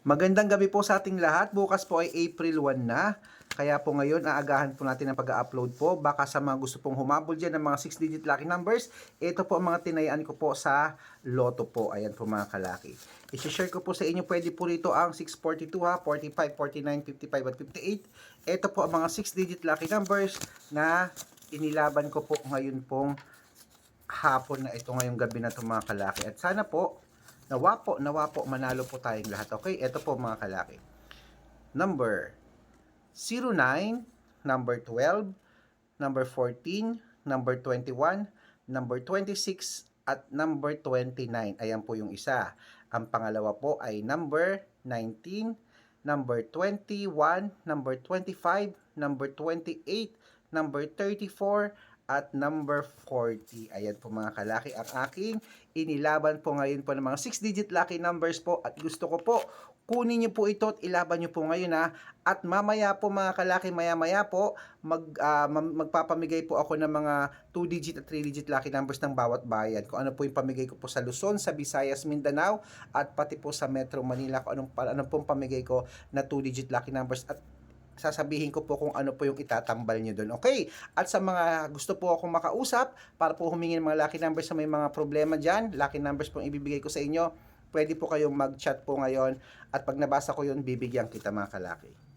Magandang gabi po sa ating lahat. Bukas po ay April 1 na. Kaya po ngayon, aagahan po natin ang pag-upload po. Baka sa mga gusto pong humabol dyan ng mga 6-digit lucky numbers, ito po ang mga tinayaan ko po sa loto po. Ayan po mga kalaki. I-share ko po sa inyo, pwede po rito ang 642 ha, 45, 49, 55 at 58. Ito po ang mga 6-digit lucky numbers na inilaban ko po ngayon pong hapon na ito ngayong gabi na ito mga kalaki. At sana po, nawa po, nawa po, manalo po tayong lahat. Okay, ito po mga kalaki. Number 09, number 12, number 14, number 21, number 26, at number 29. Ayan po yung isa. Ang pangalawa po ay number 19, number 21, number 25, number 28, number 34, at number 40. Ayan po mga kalaki ang aking inilaban po ngayon po ng mga 6-digit lucky numbers po at gusto ko po kunin niyo po ito at ilaban niyo po ngayon ha. At mamaya po mga kalaki, maya-maya po mag, mam- magpapamigay po ako ng mga 2-digit at 3-digit lucky numbers ng bawat bayan. Kung ano po yung pamigay ko po sa Luzon, sa Visayas, Mindanao at pati po sa Metro Manila kung anong, anong pong pamigay ko na 2-digit lucky numbers at sasabihin ko po kung ano po yung itatambal nyo doon. Okay? At sa mga gusto po akong makausap para po humingi ng mga lucky numbers sa may mga problema dyan, lucky numbers pong ibibigay ko sa inyo, pwede po kayong mag-chat po ngayon at pag nabasa ko yun, bibigyan kita mga kalaki.